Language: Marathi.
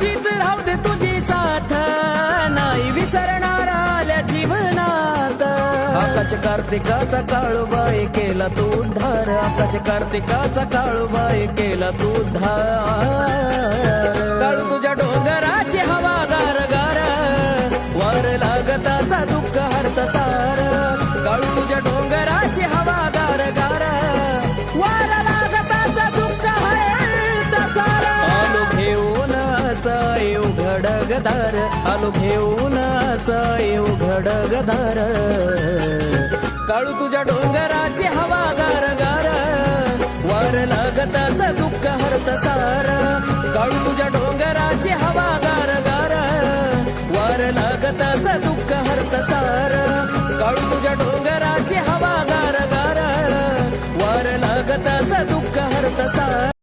अशीच राहू दे तुझी साथ. नाही विसरणार आल्या जीवनात. आकाश कार्तिकाचा काळूबाई केला तू उद्धार. आकाश कार्तिकाचा काळूबाई केला तू उद्धार. असं आलो घेऊन असं येऊ घडगदार काळू तुझ्या डोंगराची हवा गार गार. वर लागताच दुःख हरत सार. काळू तुझ्या डोंगराची हवा गार गार. वर लागताच दुःख हरत सार. काळू तुझ्या डोंगराची हवा गार गार. वर लागताच दुःख हरत सार.